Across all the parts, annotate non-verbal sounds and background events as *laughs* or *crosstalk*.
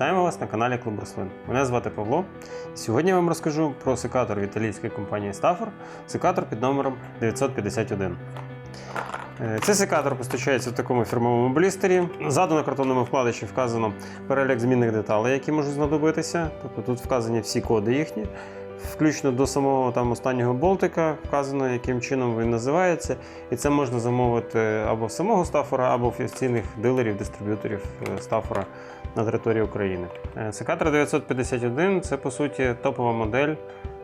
Вітаємо вас на каналі Клуб Рослин. Мене звати Павло. Сьогодні я вам розкажу про секатор від італійської компанії Stafford, секатор під номером 951. Е, Цей секатор постачається в такому фірмовому блістері. Ззаду на картонному вкладачі вказано перелік змінних деталей, які можуть знадобитися. Тобто тут вказані всі коди їхні. Включно до самого там останнього болтика вказано, яким чином він називається. І це можна замовити або самого Стафора, або офіційних дилерів, дистриб'юторів е, Стафора на території України. Е, Секатор 951 це по суті топова модель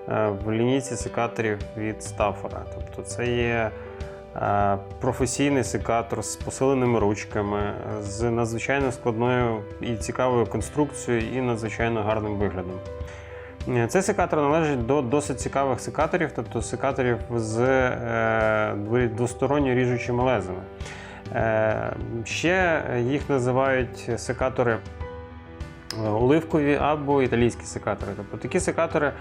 е, в лінійці секаторів від Стафора. Тобто це є е, професійний секатор з посиленими ручками, з надзвичайно складною і цікавою конструкцією і надзвичайно гарним виглядом. Цей секатор належить до досить цікавих секаторів, тобто секаторів з двосторонньо ріжучими лезами. Е, ще їх називають секатори оливкові або італійські секатори. Тобто такі секатори, е,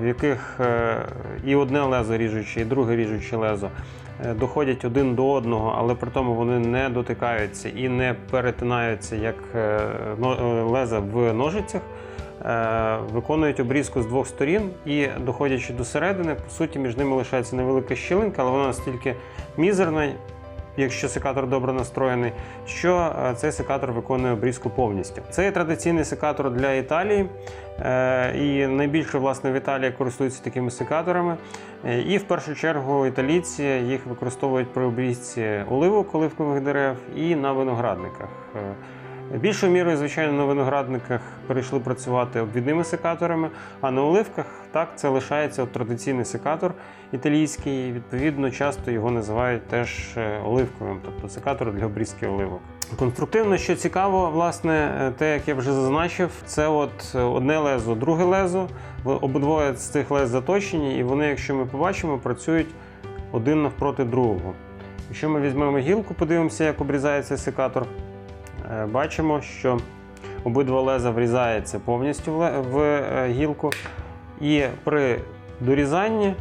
в яких е, і одне лезо ріжуче, і друге ріжуче лезо доходять один до одного, але при тому вони не дотикаються і не перетинаються як леза в ножицях. Виконують обрізку з двох сторін і, доходячи до середини, по суті, між ними лишається невелика щілинка, але вона настільки мізерна, якщо секатор добре настроєний, що е, цей секатор виконує обрізку повністю. Це є традиційний секатор для Італії, е, і найбільше власне в Італії користуються такими секаторами. Е, І в першу чергу італійці їх використовують при обрізці оливок, коливкових дерев і на виноградниках. Більшою мірою, звичайно, на виноградниках перейшли працювати обвідними секаторами, а на оливках так це лишається традиційний секатор італійський. і, Відповідно, часто його називають теж е, оливковим, тобто секатор для обрізки оливок. Конструктивно, що цікаво, власне, е, те, як я вже зазначив, це от е, одне лезо, друге лезо. Обидвоє з цих лез заточені, і вони, якщо ми побачимо, працюють один навпроти другого. Якщо ми візьмемо гілку, подивимося, як обрізається секатор, бачимо, що обидва леза врізаються повністю в е, гілку. І при дорізанні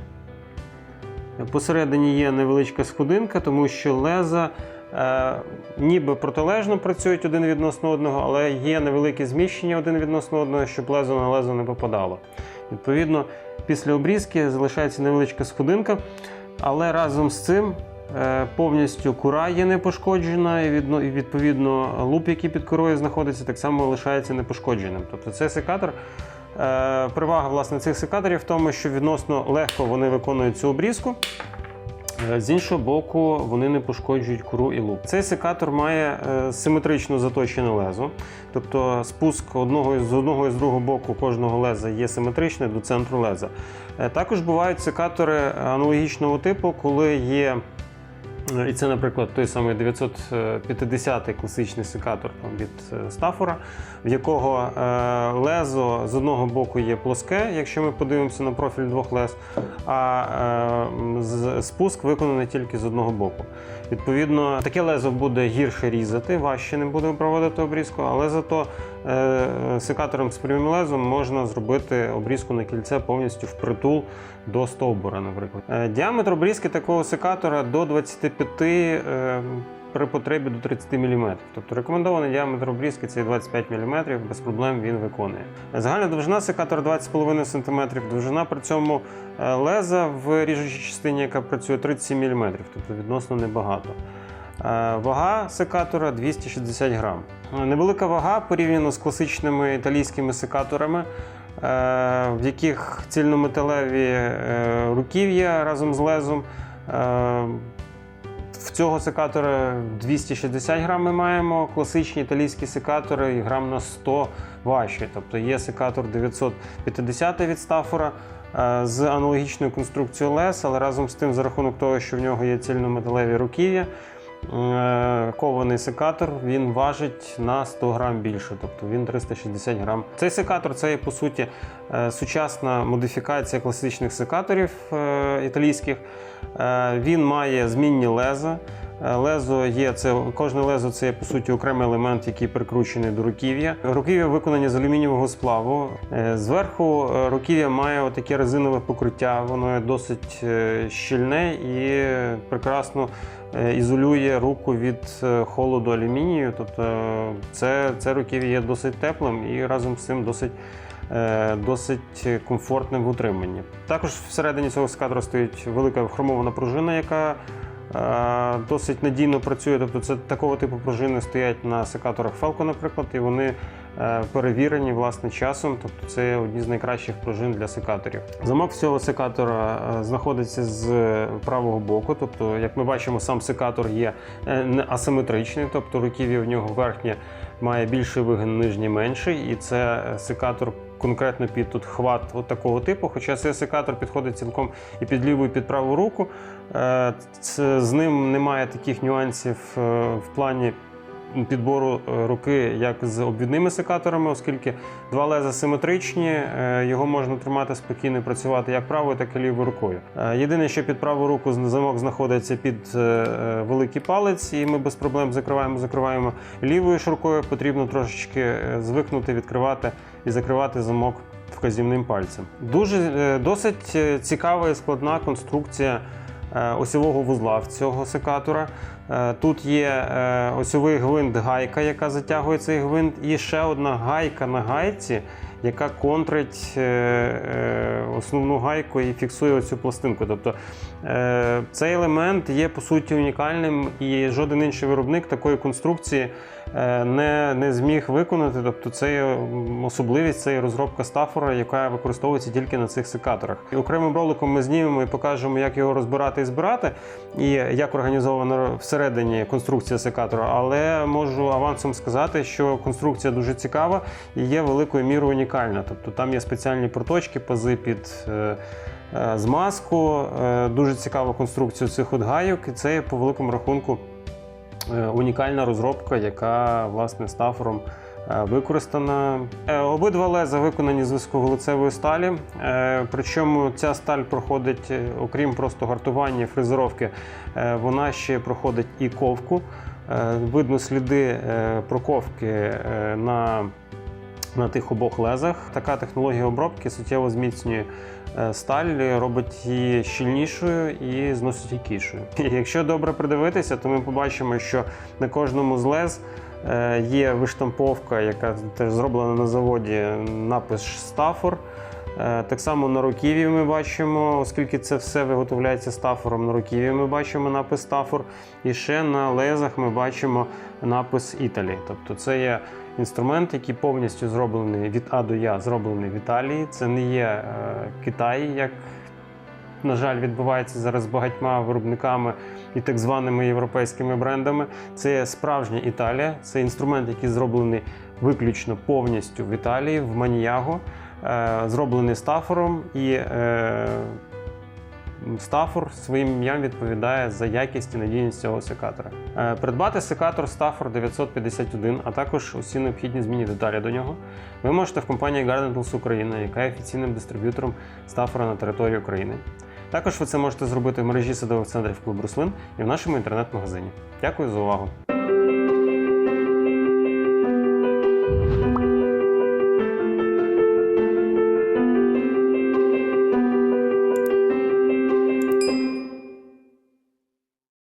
посередині є невеличка сходинка, тому що леза е, ніби протилежно працюють один відносно одного, але є невелике зміщення один відносно одного, щоб лезо на лезо не попадало. Відповідно, після обрізки залишається невеличка сходинка, але разом з цим е, повністю кура є не пошкоджена, і відповідно луп, який під корою знаходиться, так само лишається непошкодженим. Тобто цей секатор. е, Перевага власне цих секаторів в тому, що відносно легко вони виконують цю обрізку. Е, З іншого боку, вони не пошкоджують кору і луп. Цей секатор має е, симетрично заточене лезо, тобто спуск одного з одного і з другого боку кожного леза є симетричний до центру леза. Е, Також бувають секатори аналогічного типу, коли є. Е, І це, наприклад, той самий 950 класичний секатор там, від е, Стафора, в якого е, лезо з одного боку є плоске, якщо ми подивимося на профіль двох лез, а спуск виконаний тільки з одного боку. Відповідно, таке лезо буде гірше різати, важче не буде проводити обрізку, але зато секатором з прямим лезом можна зробити обрізку на кільце повністю впритул до стовбура, наприклад. Е, Діаметр обрізки такого секатора до 25 е, при потребі до 30 мм. Тобто рекомендований діаметр обрізки це 25 мм, без проблем він виконує. Загальна довжина секатора 20,5 см, довжина при цьому е, леза в ріжучій частині, яка працює 37 мм, тобто відносно небагато. Е, Вага секатора 260 грам. Е, Невелика вага порівняно з класичними італійськими секаторами, е, в яких цільнометалеві руків'я разом з лезом. В цього секатора 260 грам ми маємо, класичні італійські секатори грам на 100 важчі. Тобто є секатор 950 від Стафора з аналогічною конструкцією лес, але разом з тим, за рахунок того, що в нього є цільнометалеві руків'я, кований секатор він важить на 100 грам більше, тобто він 360 грам. Цей секатор це є по суті е, сучасна модифікація класичних секаторів е, італійських. Е, Він має змінні леза. Лезо є це кожне лезо це по суті окремий елемент, який прикручений до руків'я. Руків'я виконані з алюмінієвого сплаву. Е, Зверху е, руків'я має таке резинове покриття. Воно досить е, щільне і прекрасно ізолює руку від холоду алюмінію. Тобто це, це руків'я є досить теплим і разом з цим досить. Досить комфортним в утриманні. Також всередині цього секатора стоїть велика хромована пружина, яка досить надійно працює. Тобто це такого типу пружини стоять на секаторах Felco, наприклад, і вони е, перевірені власне часом. Тобто це одні з найкращих пружин для секаторів. Замок цього секатора е, знаходиться з правого боку. Тобто, як ми бачимо, сам секатор є е, асиметричний, тобто руків'я в нього верхнє має більший вигин, нижній менший, і це секатор. Конкретно під тут хват от такого типу, хоча цей секатор підходить цілком і під ліву, і під праву руку. Це, з ним немає таких нюансів е, в плані підбору е, руки, як з обвідними секаторами, оскільки два леза симетричні, е, його можна тримати спокійно і працювати як правою, так і лівою рукою. Е, Єдине, що під праву руку замок знаходиться під великий палець, і ми без проблем закриваємо, закриваємо лівою ж рукою. Потрібно трошечки звикнути відкривати і закривати замок вказівним пальцем. Дуже досить цікава і складна конструкція осьового вузла в цього секатора. Е, Тут є е, осьовий гвинт гайка, яка затягує цей гвинт, і ще одна гайка на гайці, яка контрить е, е, основну гайку і фіксує оцю пластинку. Тобто е, цей елемент є по суті унікальним, і жоден інший виробник такої конструкції е, не, не зміг виконати. Тобто це є особливість, це є розробка стафора, яка використовується тільки на цих секаторах. І окремим роликом ми знімемо і покажемо, як його розбирати і збирати, і як організована всередині конструкція секатора. Але можу авансом сказати, що конструкція дуже цікава і є великою мірою унікальна. Тобто там є спеціальні проточки, пази під. Е, Змазку, Е, дуже цікава конструкція цих от гайок, і це по великому рахунку е, унікальна розробка, яка власне стафором використана. Обидва леза виконані з високоглицевої сталі. Причому ця сталь проходить, окрім просто гартування і фрезеровки, вона ще проходить і ковку. Видно сліди проковки на на тих обох лезах. Така технологія обробки суттєво зміцнює е, сталь, робить її щільнішою і зносостійкішою. *laughs* Якщо добре придивитися, то ми побачимо, що на кожному з лез е, є виштамповка, яка теж зроблена на заводі, напис Стафор. Е, Так само на руків'ї ми бачимо, оскільки це все виготовляється стафором, на руків'ї ми бачимо напис Стафор. І ще на лезах ми бачимо напис Італі. Тобто це є інструмент, який повністю зроблений від А до Я, зроблений в Італії. Це не є е, Китай, як, на жаль, відбувається зараз з багатьма виробниками і так званими європейськими брендами. Це справжня Італія. Це інструмент, який зроблений виключно повністю в Італії, в Маніяго, е, зроблений стафором і. Стафор своїм ім'ям відповідає за якість і надійність цього секатора. Е, Придбати секатор Stafford 951, а також усі необхідні змінні деталі до нього, ви можете в компанії Garden Tools Україна, яка є офіційним дистриб'ютором Стафора на території України. Також ви це можете зробити в мережі садових центрів клуб Руслин і в нашому інтернет-магазині. Дякую за увагу!